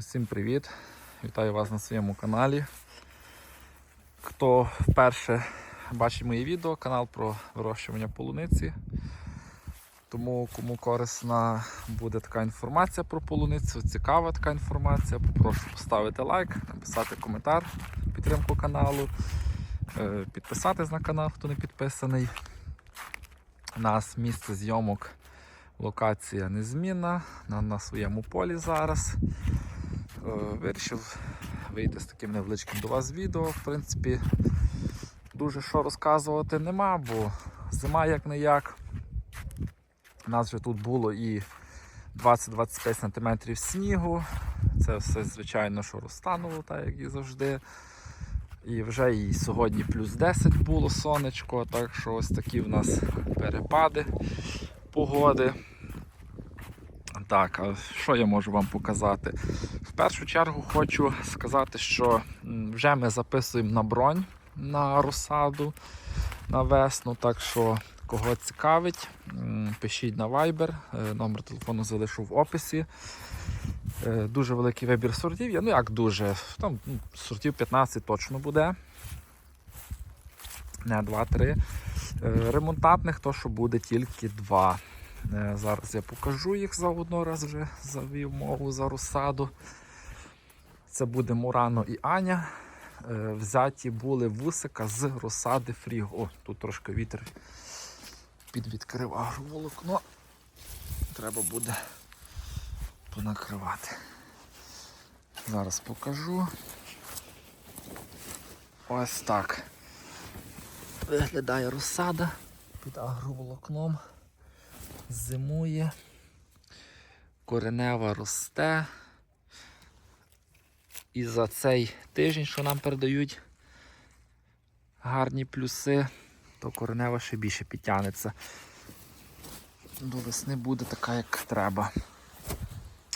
Усім привіт! Вітаю вас на своєму каналі. Хто вперше бачить мої відео, канал про вирощування полуниці. Тому кому корисна буде така інформація про полуницю, цікава така інформація, попрошу поставити лайк, написати коментар в підтримку каналу, е, підписатись на канал, хто не підписаний. У нас місце зйомок, локація незмінна, на, на своєму полі зараз. Е, Вирішив вийти з таким невеличким до вас відео. В принципі, дуже що розказувати нема, бо зима як не як. У нас вже тут було і 20-25 см снігу. Це все, звичайно, що розтануло, так як і завжди. І вже і сьогодні плюс 10 було сонечко, так що ось такі в нас перепади погоди. Так, а що я можу вам показати? Першу чергу хочу сказати, що вже ми записуємо на бронь на розсаду на весну. Так що, кого цікавить, пишіть на Viber, е, номер телефону залишу в описі. Е, Дуже великий вибір сортів. Ну як дуже, там ну, сортів 15 точно буде. Не 2-3. Е, Ремонтантних то, що буде тільки 2. Е, Зараз я покажу їх заодно раз вже завів мову за розсаду. Це буде Мурано і Аня. Е, Взяті були вусика з розсади Фріго. О, тут трошки вітер підвідкрив агроволокно. Треба буде понакривати. Зараз покажу. Ось так. Виглядає розсада під агроволокном зимує, коренева росте. І за цей тиждень, що нам передають гарні плюси, то коренева ще більше підтягнеться. До весни буде така, як треба.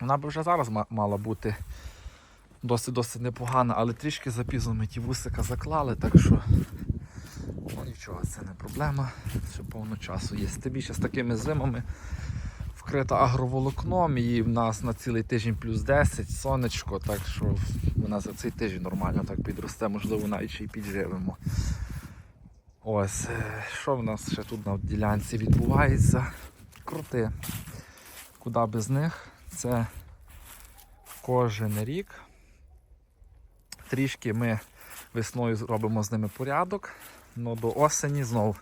Вона б вже зараз мала бути досить-досить непогана, але трішки запізно ми ті вусика заклали, так що Ну нічого, це не проблема. Ще повно часу є. Тим більше з такими зимами вкрита агроволокном і в нас на цілий тиждень плюс 10, сонечко, так що вона за цей тиждень нормально так підросте, можливо, навіть ще й підживемо. Ось, е, що в нас ще тут на ділянці відбувається? Крути. Куди без них? Це кожен рік. Трішки ми весною зробимо з ними порядок. Ну до осені знов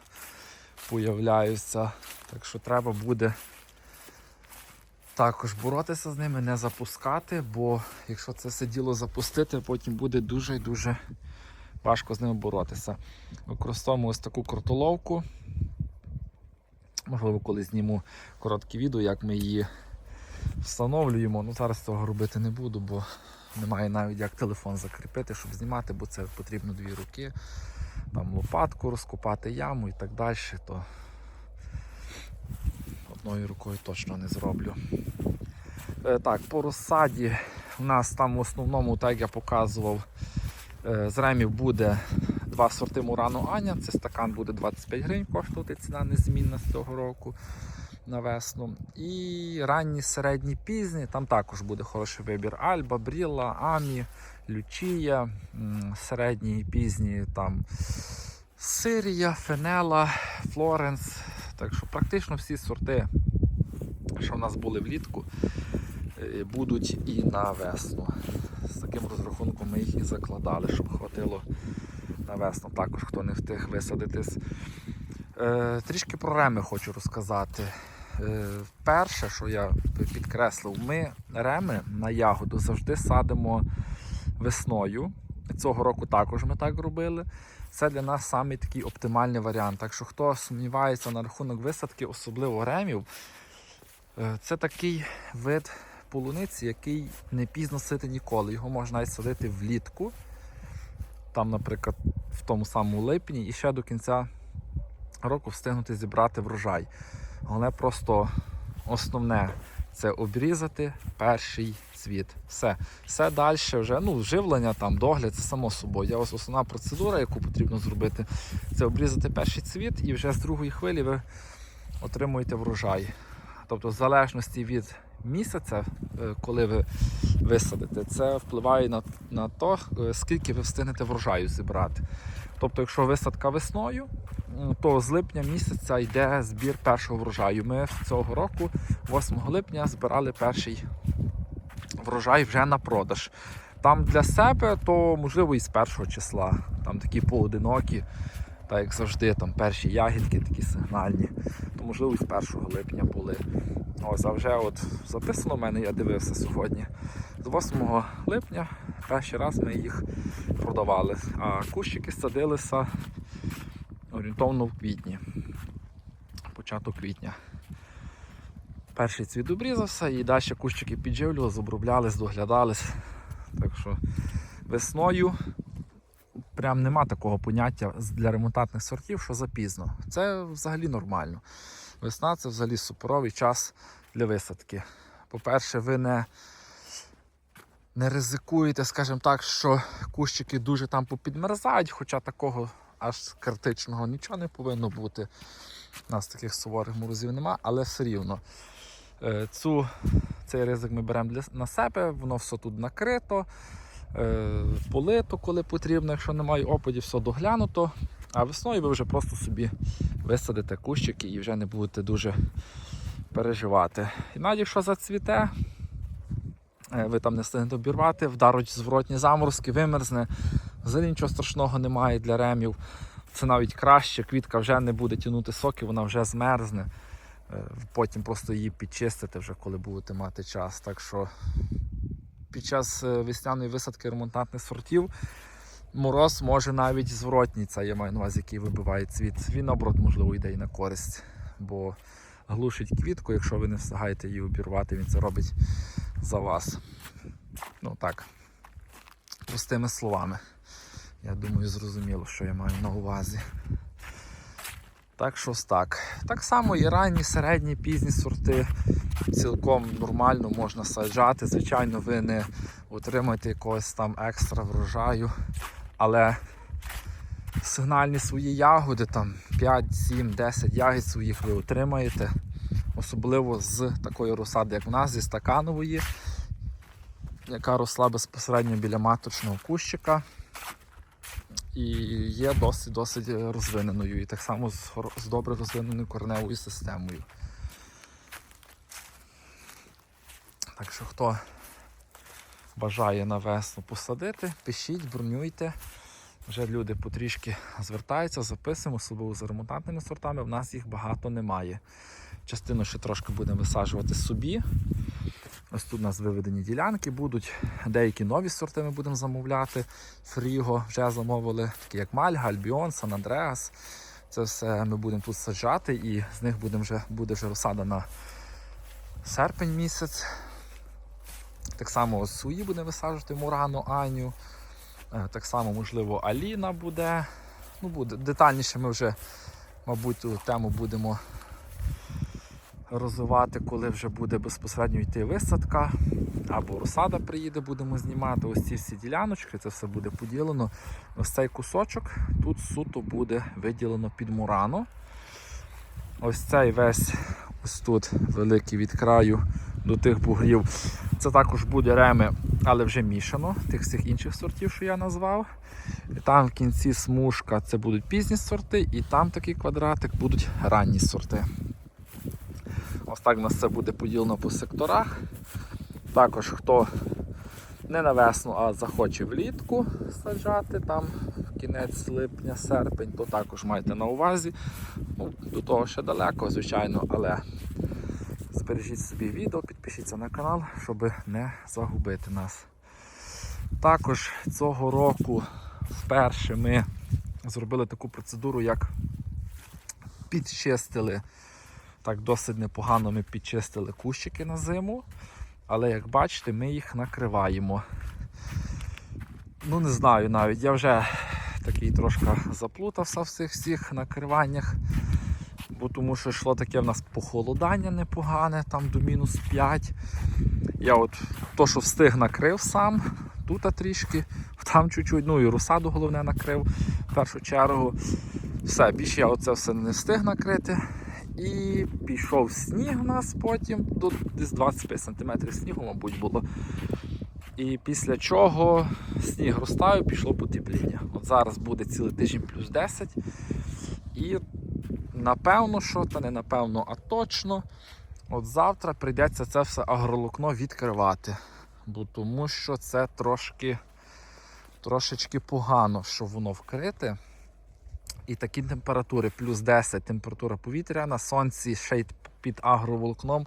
появляються. Так що треба буде також боротися з ними, не запускати, бо якщо це все діло запустити, потім буде дуже і дуже важко з ними боротися. Використовуємо ось таку кротоловку. Можливо, коли зніму коротке відео, як ми її встановлюємо. Ну зараз цього робити не буду, бо немає навіть як телефон закріпити, щоб знімати, бо це потрібно дві руки там лопатку розкопати яму і так далі, то одною рукою точно не зроблю. Е, так, по розсаді у нас там в основному, так я показував, е, з ремів буде два сорти Мурану Аня. Це стакан буде 25 гривень коштувати, ціна незмінна з цього року на весну. І ранні, середні, пізні, там також буде хороший вибір. Альба, Бріла, Амі, Лючія, середні і пізні там Сирія, Фенела, Флоренс. Так що практично всі сорти, що в нас були влітку, е, будуть і на весну. З таким розрахунком ми їх і закладали, щоб хватило на весну. Також хто не встиг висадитись. Е, трішки про реми хочу розказати. Е, перше, що я підкреслив, ми реми на ягоду завжди садимо весною. Цього року також ми так робили. Це для нас самий такий оптимальний варіант. Так що хто сумнівається на рахунок висадки, особливо ремів, е, це такий вид полуниці, який не пізно сити ніколи. Його можна навіть садити влітку, там, наприклад, в тому самому липні, і ще до кінця року встигнути зібрати врожай. Головне просто основне це обрізати перший цвіт. Все. Все далі вже, ну, живлення, там, догляд, це само собою. Я ось основна процедура, яку потрібно зробити, це обрізати перший цвіт і вже з другої хвилі ви отримуєте врожай. Тобто, в залежності від місяця, е, коли ви висадите, це впливає на, на те, скільки ви встигнете врожаю зібрати. Тобто, якщо висадка весною, то з липня місяця йде збір першого врожаю. Ми цього року, 8 липня, збирали перший врожай вже на продаж. Там для себе, то можливо і з першого числа. Там такі поодинокі, так як завжди, там перші ягідки такі сигнальні, то можливо і з 1 липня були. Ось, а вже от записано в мене, я дивився сьогодні. З 8 липня перший раз ми їх продавали. А кущики садилися орієнтовно в квітні. Початок квітня. Перший цвіт обрізався і далі кущики підживлювалися, оброблялись, доглядались. Так що весною прям нема такого поняття для ремонтантних сортів, що запізно. Це взагалі нормально. Весна це взагалі суперовий час для висадки. По-перше, ви не, не ризикуєте, скажімо так, що кущики дуже там попідмерзають, хоча такого аж критичного нічого не повинно бути. У нас таких суворих морозів нема, але все рівно. Е, Цю, цей ризик ми беремо для, на себе, воно все тут накрито, е, полито, коли потрібно, якщо немає опадів, все доглянуто. А весною ви вже просто собі висадите кущики і вже не будете дуже переживати. І навіть якщо зацвіте, е, ви там не встигнете обірвати, вдаруть зворотні заморозки, вимерзне. Взагалі нічого страшного немає для ремів. Це навіть краще, квітка вже не буде тягнути соки, вона вже змерзне. Е, Потім просто її підчистите вже, коли будете мати час. Так що під час е, весняної висадки ремонтантних сортів мороз може навіть зворотній, це я маю на увазі, який вибиває цвіт. Він наоборот, можливо, йде і на користь, бо глушить квітку, якщо ви не встигаєте її обірвати, він це робить за вас. Ну так, простими словами. Я думаю, зрозуміло, що я маю на увазі. Так що ось так. Так само і ранні, середні, пізні сорти цілком нормально можна саджати. Звичайно, ви не отримаєте якогось там екстра врожаю, але сигнальні свої ягоди, там 5, 7, 10 ягід своїх ви отримаєте. Особливо з такої розсади, як в нас, зі стаканової, яка росла безпосередньо біля маточного кущика і є досить досить розвиненою. І так само з, з добре розвиненою кореневою системою. Так що хто бажає на весну посадити, пишіть, бронюйте. Вже люди потрішки звертаються, записуємо, особливо за ремонтантними сортами. В нас їх багато немає. Частину ще трошки будемо висаджувати собі. Ось тут у нас виведені ділянки будуть. Деякі нові сорти ми будемо замовляти. Фріго вже замовили, такі як Мальга, Альбіон, Сан Андреас. Це все ми будемо тут саджати і з них будемо вже, буде вже розсада на серпень місяць. Так само Суї буде висаджувати Мурану, Аню. Е, Так само, можливо, Аліна буде. Ну, буде. Детальніше ми вже, мабуть, ту тему будемо розвивати, коли вже буде безпосередньо йти висадка, або розсада приїде, будемо знімати. Ось ці всі діляночки, це все буде поділено. Ось цей кусочок тут суто буде виділено під мурану. Ось цей весь ось тут великий від краю до тих бугрів. Це також буде реми, але вже мішано, тих всіх інших сортів, що я назвав. Там в кінці смужка це будуть пізні сорти, і там такий квадратик будуть ранні сорти. Ось так у нас це буде поділено по секторах. Також хто не на весну, а захоче влітку саджати там в кінець липня, серпень, то також майте на увазі. Ну, до того ще далеко, звичайно, але збережіть собі відео, підпишіться на канал, щоб не загубити нас. Також цього року вперше ми зробили таку процедуру, як підчистили так досить непогано ми підчистили кущики на зиму. Але як бачите, ми їх накриваємо. Ну, не знаю навіть, я вже такий трошки заплутався в цих всіх накриваннях. Бо тому що йшло таке в нас похолодання непогане, там до мінус 5. Я от то, що встиг накрив сам, тут трішки, там чуть-чуть, ну і розсаду головне накрив в першу чергу. Все, більше я оце все не встиг накрити. І пішов сніг у нас потім, до десь 25 см снігу, мабуть, було. І після чого сніг розтаю, пішло потепління. От зараз буде цілий тиждень плюс 10. І напевно, що, та не напевно, а точно. От завтра прийдеться це все агролукно відкривати. Бо тому що це трошки трошечки погано, що воно вкрите. І такі температури, плюс 10 температура повітря на сонці ще й під агроволокном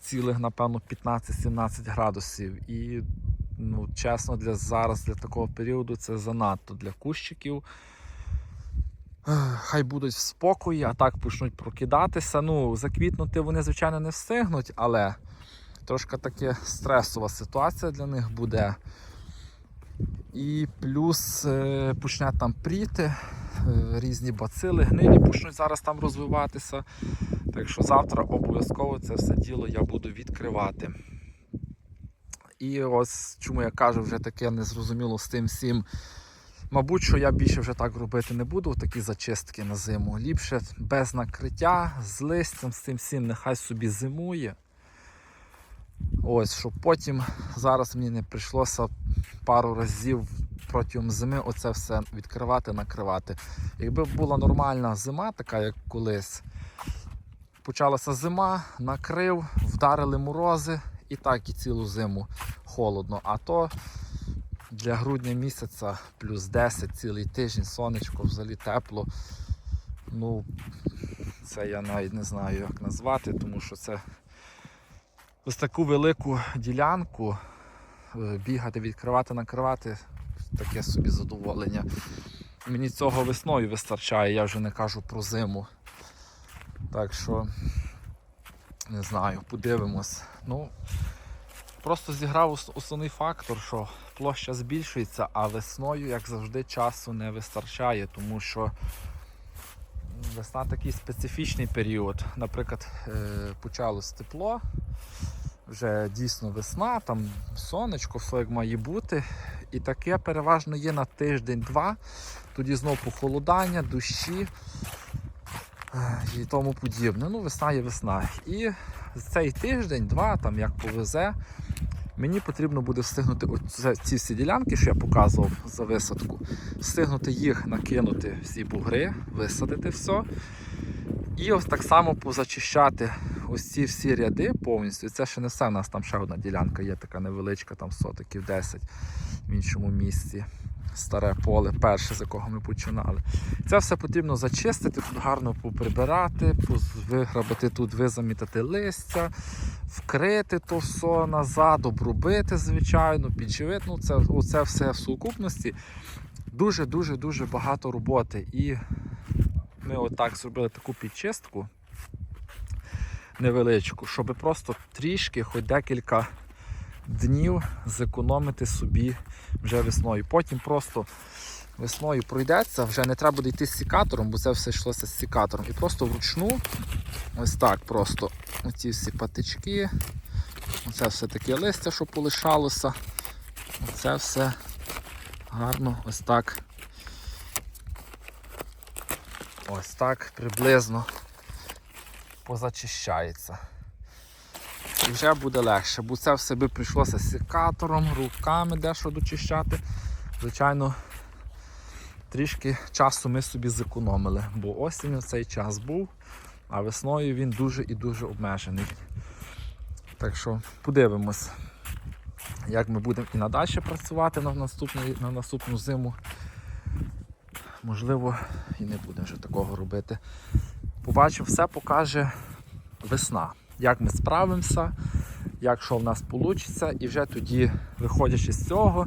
цілих, напевно, 15-17 градусів. І ну, чесно, для зараз, для такого періоду, це занадто для кущиків. Хай будуть в спокої, а так почнуть прокидатися. Ну, заквітнути вони, звичайно, не встигнуть, але трошки таке стресова ситуація для них буде. І плюс е, почне там пріти, е, різні бацили, гнилі почнуть зараз там розвиватися. Так що завтра обов'язково це все діло я буду відкривати. І ось чому я кажу вже таке незрозуміло з тим всім. Мабуть, що я більше вже так робити не буду, такі зачистки на зиму. Ліпше без накриття, з листям, з цим всім нехай собі зимує. Ось, щоб потім зараз мені не прийшлося пару разів протягом зими оце все відкривати, накривати. Якби була нормальна зима, така як колись, почалася зима, накрив, вдарили морози і так і цілу зиму холодно. А то для грудня місяця плюс 10 цілий тиждень, сонечко, взагалі тепло. Ну, це я навіть не знаю, як назвати, тому що це ось таку велику ділянку е, бігати, відкривати, накривати таке собі задоволення. Мені цього весною вистачає, я вже не кажу про зиму. Так що, не знаю, подивимось. Ну, просто зіграв основний фактор, що площа збільшується, а весною, як завжди, часу не вистачає, тому що весна такий специфічний період. Наприклад, е, почалось тепло, вже дійсно весна, там сонечко, все як має бути. І таке переважно є на тиждень-два. Тоді знову похолодання, дощі е, і тому подібне. Ну, весна є весна. І цей тиждень-два, там як повезе, мені потрібно буде встигнути оце- ці всі ділянки, що я показував за висадку, встигнути їх накинути всі бугри, висадити все. І ось так само позачищати ось ці всі ряди повністю. Це ще не все. У нас там ще одна ділянка є така невеличка, там сотиків 10 в іншому місці. Старе поле, перше, з якого ми починали. Це все потрібно зачистити, тут гарно поприбирати, виграбити тут, визамітати листя, вкрити то все назад, обробити, звичайно, підживити. Ну, це, оце все в сукупності. Дуже-дуже дуже багато роботи. І ми отак зробили таку підчистку невеличку, щоб просто трішки, хоч декілька днів зекономити собі вже весною. Потім просто весною пройдеться, вже не треба буде йти з сікатором, бо це все йшлося з сікатором. І просто вручну, ось так просто оці всі патички, оце все таке листя, що полишалося. Оце все гарно ось так. Ось так приблизно позачищається. Вже буде легше, бо це все би прийшлося секатором, руками дещо дочищати. Звичайно, трішки часу ми собі зекономили, бо осінь цей час був, а весною він дуже і дуже обмежений. Так що подивимось, як ми будемо і надалі працювати на наступну, на наступну зиму. Можливо, і не будемо вже такого робити. Побачимо, все покаже весна. Як ми справимося, як що в нас вийде, і вже тоді, виходячи з цього,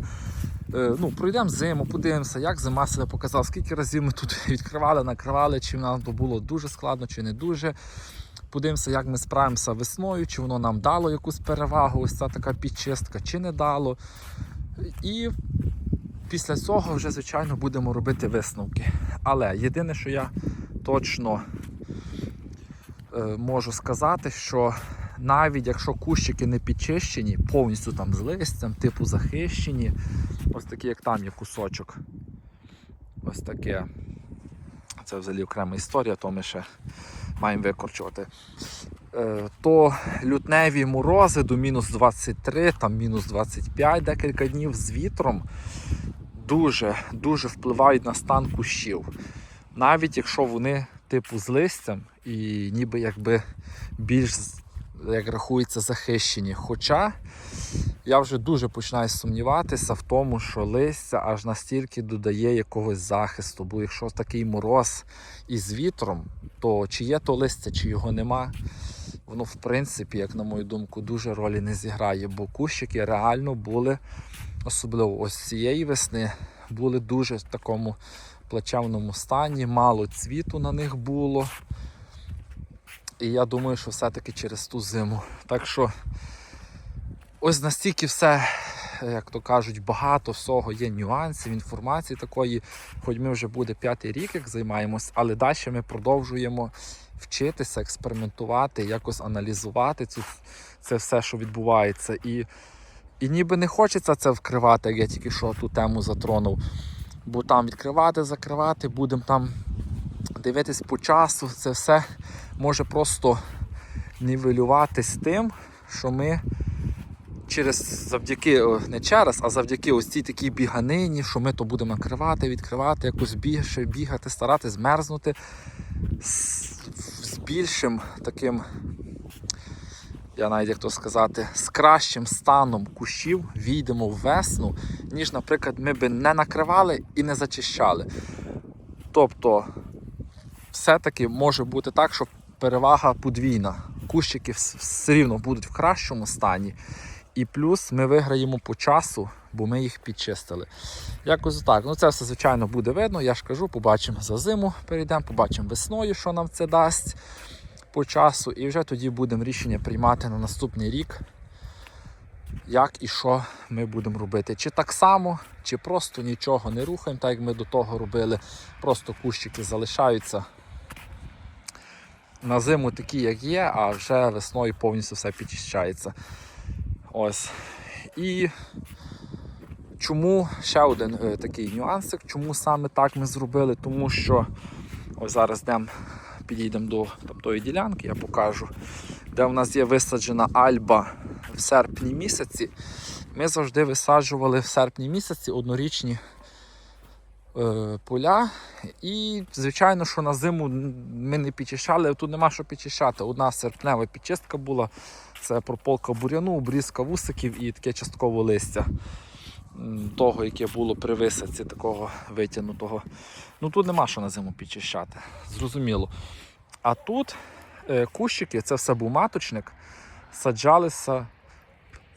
е, ну, пройдемо зиму, подивимося, як зима себе показала, скільки разів ми тут відкривали, накривали, чи нам то було дуже складно, чи не дуже. Подивимося, як ми справимося весною, чи воно нам дало якусь перевагу, ось ця така підчистка, чи не дало. І після цього вже, звичайно, будемо робити висновки. Але єдине, що я точно можу сказати, що навіть якщо кущики не підчищені, повністю там з листям, типу захищені, ось такі, як там є кусочок. Ось таке. Це взагалі окрема історія, то ми ще маємо викорчувати. Е, То лютневі морози до мінус 23, там мінус 25 декілька днів з вітром дуже дуже впливають на стан кущів. Навіть якщо вони типу з листям і ніби якби більш як рахується захищені. Хоча я вже дуже починаю сумніватися в тому, що листя аж настільки додає якогось захисту. Бо якщо такий мороз із вітром, то чи є то листя, чи його нема, воно в принципі, як на мою думку, дуже ролі не зіграє, бо кущики реально були, особливо ось цієї весни, були дуже в такому плачевному стані, мало цвіту на них було. І я думаю, що все-таки через ту зиму. Так що ось настільки все, як то кажуть, багато всього є нюансів, інформації такої, хоч ми вже буде п'ятий рік, як займаємось, але далі ми продовжуємо вчитися, експериментувати, якось аналізувати цю, це все, що відбувається. І, і ніби не хочеться це вкривати, як я тільки що ту тему затронув. Бо там відкривати, закривати, будемо там дивитись по часу, це все може просто нівелюватись тим, що ми через завдяки, не через, а завдяки ось цій такій біганині, що ми то будемо накривати, відкривати, якось більше бігати, старатись змерзнути з більшим таким, я навіть як то сказати, з кращим станом кущів війдемо в весну, ніж, наприклад, ми би не накривали і не зачищали. Тобто, все-таки може бути так, що перевага подвійна. Кущики все рівно будуть в кращому стані. І плюс ми виграємо по часу, бо ми їх підчистили. Якось так. Ну це все, звичайно, буде видно. Я ж кажу, побачимо за зиму, перейдемо, побачимо весною, що нам це дасть по часу. І вже тоді будемо рішення приймати на наступний рік, як і що ми будемо робити. Чи так само, чи просто нічого не рухаємо, так як ми до того робили. Просто кущики залишаються на зиму такі, як є, а вже весною повністю все підчищається. Ось. І чому ще один е, такий нюансик, чому саме так ми зробили? Тому що ось зараз йдемо, підійдемо до там, ділянки, я покажу, де в нас є висаджена альба в серпні місяці. Ми завжди висаджували в серпні місяці однорічні поля. І, звичайно, що на зиму ми не підчищали, тут нема що підчищати. Одна серпнева підчистка була. Це прополка буряну, обрізка вусиків і таке частково листя того, яке було при висадці такого витягнутого. Ну тут нема що на зиму підчищати, зрозуміло. А тут е, кущики, це все був маточник, саджалися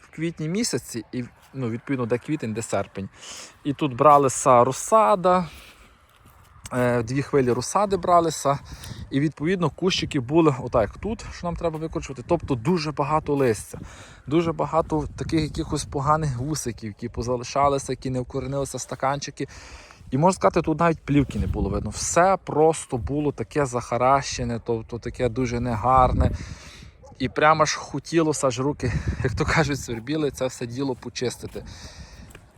в квітні місяці, і ну, відповідно, де квітень, де серпень. І тут бралися розсада, е, дві хвилі розсади бралися. І відповідно кущики були отак тут, що нам треба викорчувати. Тобто дуже багато листя, дуже багато таких якихось поганих гусиків, які позалишалися, які не вкоренилися стаканчики. І можна сказати, тут навіть плівки не було видно. Все просто було таке захаращене, тобто таке дуже негарне. І прямо ж хотілося аж руки, як то кажуть, свербіли, це все діло почистити.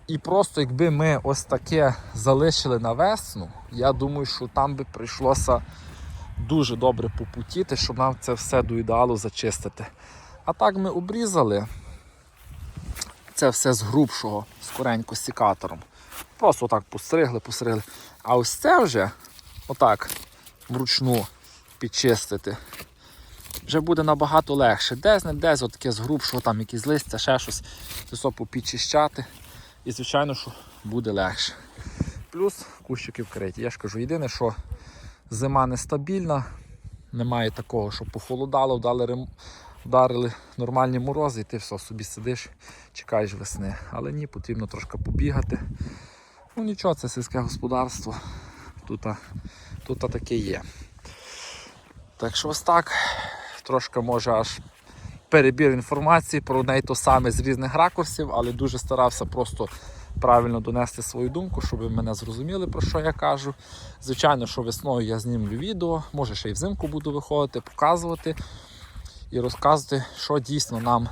І просто якби ми ось таке залишили на весну, я думаю, що там би прийшлося дуже добре попутіти, щоб нам це все до ідеалу зачистити. А так ми обрізали це все з грубшого, скоренько сікатором. Просто отак постригли, постригли. А ось це вже отак вручну підчистити. Вже буде набагато легше. Десь не десь отаке з грубшого, там якісь листя, ще щось, це все попідчищати. І звичайно, що буде легше. Плюс кущики вкриті. Я ж кажу, єдине, що зима нестабільна, немає такого, що похолодало, вдали вдарили нормальні морози, і ти все собі сидиш, чекаєш весни. Але ні, потрібно трошки побігати. Ну нічого, це сільське господарство. Тут таке є. Так що ось так, трошки може аж перебір інформації про неї то саме з різних ракурсів, але дуже старався просто правильно донести свою думку, щоб ви мене зрозуміли, про що я кажу. Звичайно, що весною я знімлю відео, може ще й взимку буду виходити, показувати і розказувати, що дійсно нам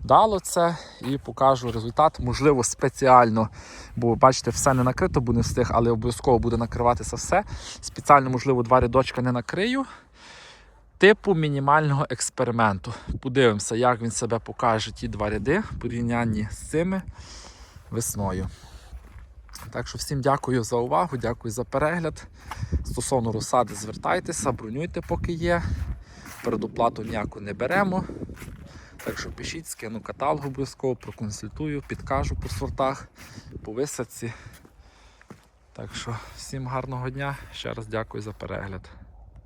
дало це, і покажу результат. Можливо, спеціально, бо бачите, все не накрито, бо не встиг, але обов'язково буде накриватися все. Спеціально, можливо, два рядочка не накрию. Типу мінімального експерименту. Подивимося, як він себе покаже ті два ряди в порівнянні з цими весною. Так що всім дякую за увагу, дякую за перегляд. Стосовно розсади, звертайтеся, бронюйте, поки є. Передоплату ніяку не беремо. Так що пишіть, скину каталог обов'язково, проконсультую, підкажу по сортах, по висадці. Так що всім гарного дня. Ще раз дякую за перегляд.